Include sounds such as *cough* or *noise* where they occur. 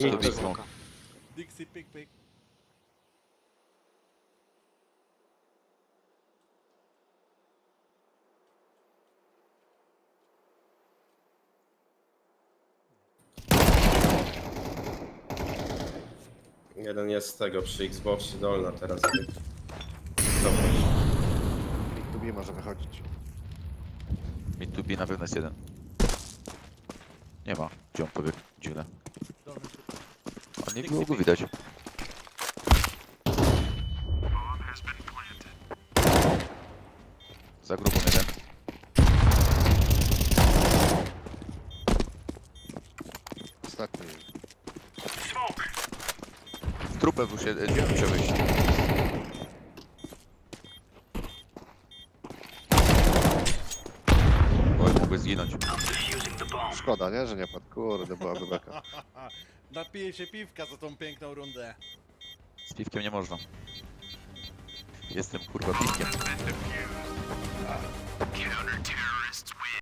To. Dixie, pik, pik. Jeden jest z tego przy Xboxie dolna teraz. Dobra. Nikt tu nie może wychodzić. Mid to B na pewno jest jeden. Nie ma. Gdzie on pobiegł? Dziwne. Nie było go widać. Za grubą jeden. Ostatni. Trupę on musiał wyjść? Oj, mógłby zginąć. Szkoda, nie? Że nie padł. Kurde, byłaby beka. *laughs* Napiję się piwka za tą piękną rundę. Z piwkiem nie można. Jestem kurwa piwkiem. Counter-terrorism